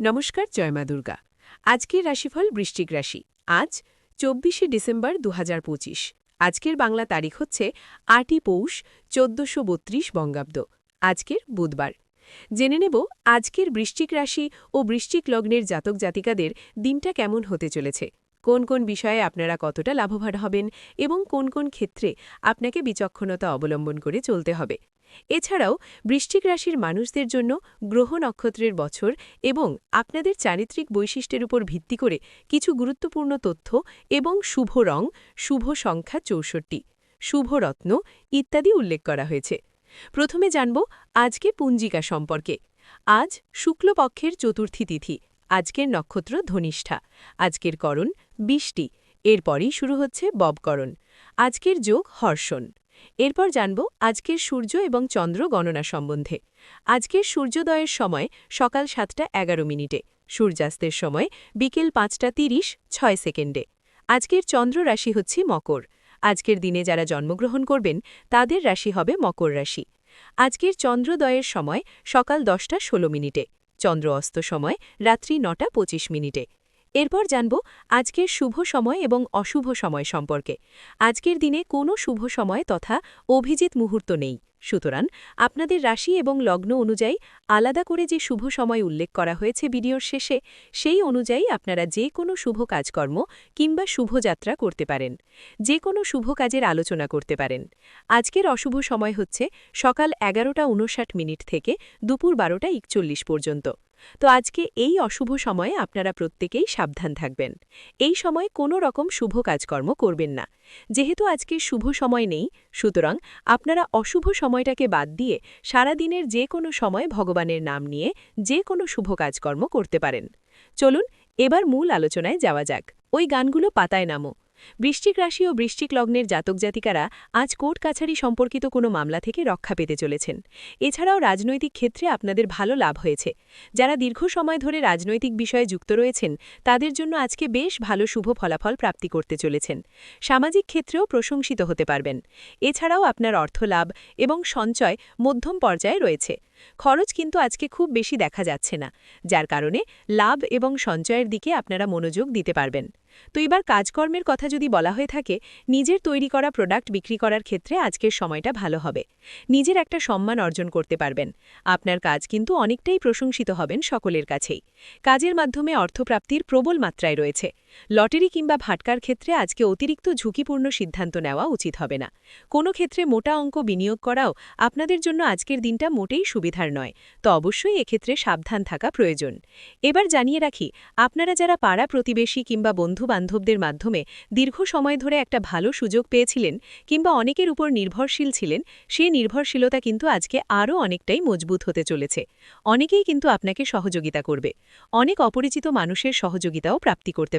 নমস্কার জয়মা দুর্গা। আজকের রাশিফল বৃশ্চিক রাশি। আজ চব্বিশে ডিসেম্বর দু হাজার পঁচিশ। আজকের বাংলা তারিখ হচ্ছে আটই পৌষ চোদ্দশো বত্রিশ বঙ্গাব্দ। আজকের বুধবার। জেনে নেব আজকের বৃশ্চিক রাশি ও বৃশ্চিক লগ্নের জাতক জাতিকাদের দিনটা কেমন হতে চলেছে। কোন কোন বিষয়ে আপনারা কতটা লাভবান হবেন এবং কোন কোন ক্ষেত্রে আপনাকে বিচক্ষণতা অবলম্বন করে চলতে হবে। এছাড়াও বৃশ্চিক রাশির মানুষদের জন্য গ্রহ নক্ষত্রের বছর এবং আপনাদের চারিত্রিক বৈশিষ্ট্যের উপর ভিত্তি করে কিছু গুরুত্বপূর্ণ তথ্য এবং শুভ রং, শুভ সংখ্যা চৌষট্টি, শুভ রত্ন ইত্যাদি উল্লেখ করা হয়েছে। প্রথমে জানব আজকে পুঞ্জিকা সম্পর্কে। আজ শুক্লপক্ষের চতুর্থী তিথি, আজকের নক্ষত্র ধনিষ্ঠা, আজকের করণ বৃষ্টি, এরপরই শুরু হচ্ছে ববকরণ, আজকের যোগ হর্ষণ। এরপর জানব আজকের সূর্য এবং চন্দ্র গণনা সম্বন্ধে। আজকের সূর্যোদয়ের সময় সকাল সাতটা এগারো মিনিটে, সূর্যাস্তের সময় বিকেল পাঁচটা তিরিশ ছয় সেকেন্ডে। আজকের চন্দ্র রাশি হচ্ছে মকর। আজকের দিনে যারা জন্মগ্রহণ করবেন, তাদের রাশি হবে মকর রাশি। আজকের চন্দ্রোদয়ের সময় সকাল দশটা ষোলো মিনিটে চন্দ্র অস্ত সময় রাত্রি নটা পঁচিশ মিনিটে। এরপর জানব আজকের শুভ সময় এবং অশুভ সময় সম্পর্কে। আজকের দিনে কোনো শুভ সময় তথা অভিজিৎ মুহূর্ত নেই। সুতরাং আপনাদের রাশি এবং লগ্ন অনুযায়ী আলাদা করে যে শুভ সময় উল্লেখ করা হয়েছে ভিডিওর শেষে, সেই অনুযায়ী আপনারা যে কোনো শুভ কাজকর্ম কিংবা শুভযাত্রা করতে পারেন। যে কোনো শুভ কাজের আলোচনা করতে পারেন। আজকের অশুভ সময় হচ্ছে সকাল এগারোটা উনষাট মিনিট থেকে দুপুর বারোটা একচল্লিশ পর্যন্ত। তো আজকে এই অশুভ সময়ে আপনারা প্রত্যেকেই সাবধান থাকবেন। এই সময় কোনো রকম শুভ কাজকর্ম করবেন না। যেহেতু আজকে শুভ সময় নেই, সুতরাং আপনারা অশুভ সময়টাকে বাদ দিয়ে সারাদিনের যে কোনো সময় ভগবানের নাম নিয়ে যে কোনো শুভ কাজকর্ম করতে পারেন। চলুন, এবার মূল আলোচনায় যাওয়া যাক। ওই গানগুলো পাতায় নামো। বৃশ্চিক রাশি ও বৃশ্চিক লগ্নের জাতক জাতিকারা আজ কোর্ট কাছারি সম্পর্কিত কোনো মামলা থেকে রক্ষা পেতে চলেছেন। এছাড়াও রাজনৈতিক ক্ষেত্রে আপনাদের ভালো লাভ হয়েছে। যারা দীর্ঘ সময় ধরে রাজনৈতিক বিষয়ে যুক্ত রয়েছেন, তাদের জন্য আজকে বেশ ভালো শুভ ফলাফল প্রাপ্তি করতে চলেছেন। সামাজিক ক্ষেত্রেও প্রশংসিত হতে পারবেন। এছাড়াও আপনার অর্থ লাভ এবং সঞ্চয় মধ্যম পর্যায়ে রয়েছে। খরচ কিন্তু আজকে খুব বেশি দেখা যাচ্ছে না, যার কারণে লাভ এবং সঞ্চয়ের দিকে আপনারা মনোযোগ দিতে পারবেন। তো এবার কাজকর্মের কথা যদি বলা হয়ে থাকে, নিজের তৈরি করা প্রোডাক্ট বিক্রি করার ক্ষেত্রে আজকের সময়টা ভালো হবে। নিজের একটা সম্মান অর্জন করতে পারবেন। আপনার কাজ কিন্তু অনেকটাই প্রশংসিত হবেন সকলের কাছেই। কাজের মাধ্যমে অর্থপ্রাপ্তির প্রবল মাত্রায় রয়েছে। লটারি কিংবা ভাটকার ক্ষেত্রে আজকে অতিরিক্ত ঝুঁকিপূর্ণ সিদ্ধান্ত নেওয়া উচিত হবে না। কোনো ক্ষেত্রে মোটা অঙ্ক বিনিয়োগ করাও আপনাদের জন্য আজকের দিনটা মোটেই সুবিধার নয়, তো অবশ্যই এক্ষেত্রে সাবধান থাকা প্রয়োজন। এবার জানিয়ে রাখি, আপনারা যারা পাড়া প্রতিবেশী কিংবা বন্ধু বান্ধবদের মাধ্যমে দীর্ঘ সময় ধরে একটা ভালো সুযোগ পেয়েছিলেন কিংবা অনেকের উপর নির্ভরশীল ছিলেন, সে নির্ভরশীলতা কিন্তু আজকে আরও অনেকটাই মজবুত হতে চলেছে। অনেকেই কিন্তু আপনাকে সহযোগিতা করবে। অনেক অপরিচিত মানুষের সহযোগিতাও প্রাপ্তি করতে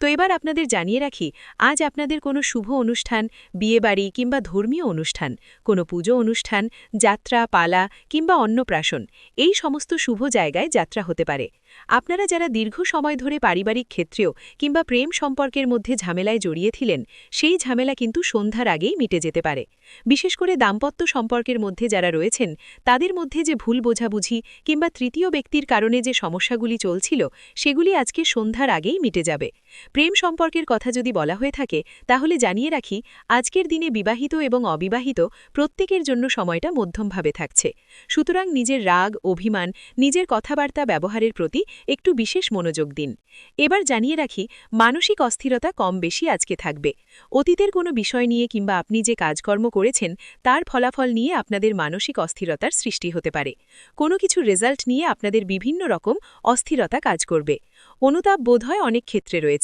তো এবার আপনাদের জানিয়ে রাখি, আজ আপনাদের কোনো শুভ অনুষ্ঠান, বিয়েবাড়ি কিংবা ধর্মীয় অনুষ্ঠান, কোনো পুজো অনুষ্ঠান, যাত্রা, পালা কিংবা অন্নপ্রাশন, এই সমস্ত শুভ জায়গায় যাত্রা হতে পারে। আপনারা যারা দীর্ঘ সময় ধরে পারিবারিক ক্ষেত্রেও কিংবা প্রেম সম্পর্কের মধ্যে ঝামেলায় জড়িয়েছিলেন সেই ঝামেলা কিন্তু সন্ধ্যার আগেই মিটে যেতে পারে। বিশেষ করে দাম্পত্য সম্পর্কের মধ্যে যারা রয়েছেন, তাদের মধ্যে যে ভুল বোঝাবুঝি কিংবা তৃতীয় ব্যক্তির কারণে যে সমস্যাগুলি চলছিল, সেগুলি আজকে সন্ধ্যার আগেই মিটে যাবে। প্রেম সম্পর্কের কথা যদি বলা হয়ে থাকে, তাহলে জানিয়ে রাখি, আজকের দিনে বিবাহিত এবং অবিবাহিত প্রত্যেকের জন্য সময়টা মধ্যমভাবে থাকছে। সুতরাং নিজের রাগ, অভিমান, নিজের কথাবার্তা ব্যবহারের প্রতি একটু বিশেষ মনোযোগ দিন। এবার জানিয়ে রাখি, মানসিক অস্থিরতা কম বেশি আজকে থাকবে। অতীতের কোনো বিষয় নিয়ে কিংবা আপনি যে কাজকর্ম করেছেন, তার ফলাফল নিয়ে আপনাদের মানসিক অস্থিরতার সৃষ্টি হতে পারে। কোনো কিছু রেজাল্ট নিয়ে আপনাদের বিভিন্ন রকম অস্থিরতা কাজ করবে। অনুতাপ বোধহয় অনেক ক্ষেত্রে রয়েছে।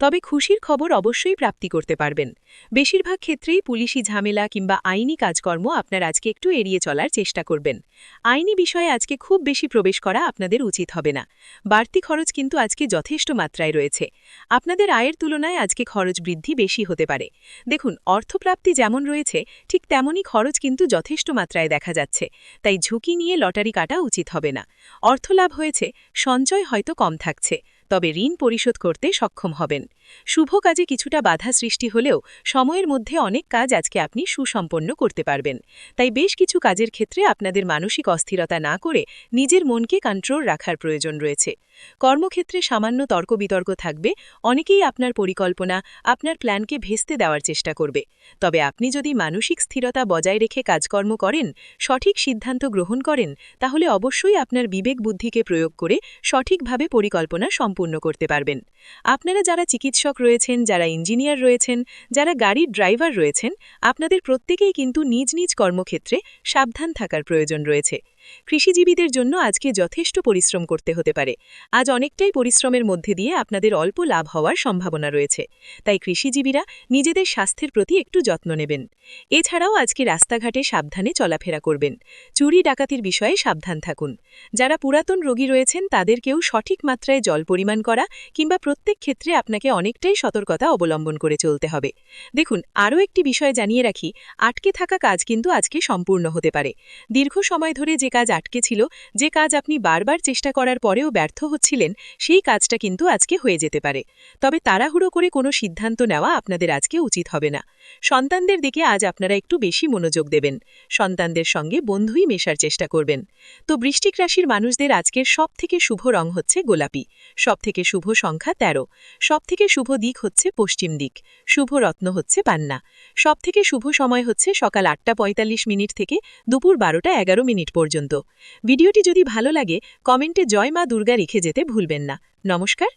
তবে খুশির খবর অবশ্যই প্রাপ্তি করতে পারবেন। বেশিরভাগ ক্ষেত্রেই পুলিশি ঝামেলা কিংবা আইনি কাজকর্ম আপনার আজকে একটু এড়িয়ে চলার চেষ্টা করবেন। আইনি বিষয়ে আজকে খুব বেশি প্রবেশ করা আপনাদের উচিত হবে না। বাড়তি খরচ কিন্তু আজকে যথেষ্ট মাত্রায় রয়েছে। আপনাদের আয়ের তুলনায় আজকে খরচ বৃদ্ধি বেশি হতে পারে। দেখুন, অর্থপ্রাপ্তি যেমন রয়েছে, ঠিক তেমনই খরচ কিন্তু যথেষ্ট মাত্রায় দেখা যাচ্ছে। তাই ঝুঁকি নিয়ে লটারি কাটা উচিত হবে না। অর্থলাভ হয়েছে, সঞ্চয় হয়তো কম থাকছে। তবে ঋণ পরিশোধ করতে সক্ষম হবেন। শুভ কাজে কিছুটা বাধা সৃষ্টি হলেও সময়ের মধ্যে অনেক কাজ আজকে আপনি সুসম্পন্ন করতে পারবেন। তাই বেশ কিছু কাজের ক্ষেত্রে আপনাদের মানসিক অস্থিরতা না করে নিজের মনকে কন্ট্রোল রাখার প্রয়োজন রয়েছে। কর্মক্ষেত্রে সামান্য তর্ক বিতর্ক থাকবে, অনেকেই আপনার পরিকল্পনা, আপনার প্ল্যানকে ভেস্তে দেওয়ার চেষ্টা করবে। তবে আপনি যদি মানসিক স্থিরতা বজায় রেখে কাজকর্ম করেন, সঠিক সিদ্ধান্ত গ্রহণ করেন, তাহলে অবশ্যই আপনার বিবেক বুদ্ধিকে প্রয়োগ করে সঠিকভাবে পরিকল্পনা সম্পূর্ণ করতে পারবেন। আপনারা যারা চিকিৎসক রয়েছেন, যারা ইঞ্জিনিয়ার রয়েছেন, যারা গাড়ির ড্রাইভার রয়েছেন, আপনাদের প্রত্যেকেই কিন্তু নিজ নিজ কর্মক্ষেত্রে সাবধান থাকার প্রয়োজন রয়েছে। কৃষিজীবীদের জন্য আজকে যথেষ্ট পরিশ্রম করতে হতে পারে। আজ অনেকটাই পরিশ্রমের মধ্যে দিয়ে আপনাদের অল্প লাভ হওয়ার সম্ভাবনা রয়েছে। তাই কৃষিজীবীরা নিজেদের স্বাস্থ্যের প্রতি একটু যত্ন নেবেন। এছাড়াও আজকে রাস্তাঘাটে সাবধানে চলাফেরা করবেন। চুরি, ডাকাতির বিষয়ে সাবধান থাকুন। যারা পুরাতন রোগী রয়েছেন, তাদেরকেও সঠিক মাত্রায় জল পরিমাণ করা কিংবা প্রত্যেক ক্ষেত্রে আপনাকে অনেকটাই সতর্কতা অবলম্বন করে চলতে হবে। দেখুন, আরও একটি বিষয় জানিয়ে রাখি, আটকে থাকা কাজ কিন্তু আজকে সম্পূর্ণ হতে পারে। দীর্ঘ সময় ধরে যে কাজ আটকে ছিল, যে কাজ আপনি বারবার চেষ্টা করার পরেও ব্যর্থ হচ্ছিলেন, সেই কাজটা কিন্তু আজকে হয়ে যেতে পারে। তবে তাড়াহুড়ো করে কোনো সিদ্ধান্ত নেওয়া আপনাদের আজকে উচিত হবে না। সন্তানদের দিকে আজ আপনারা একটু বেশি মনোযোগ দেবেন। সন্তানদের সঙ্গে বন্ধুই মেশার চেষ্টা করবেন। তো বৃষ্টিক রাশির মানুষদের আজকের সবথেকে শুভ রং হচ্ছে গোলাপি। সবথেকে শুভ সংখ্যা ১৩ সবথেকে শুভ দিক হচ্ছে পশ্চিম দিক। শুভ রত্ন হচ্ছে পান্না। সবথেকে শুভ সময় হচ্ছে সকাল আটটা পঁয়তাল্লিশ মিনিট থেকে দুপুর বারোটা এগারো মিনিট পর্যন্ত। ভিডিওটি যদি ভালো লাগে কমেন্টে জয় মা দুর্গা রেখে যেতে ভুলবেন না। নমস্কার।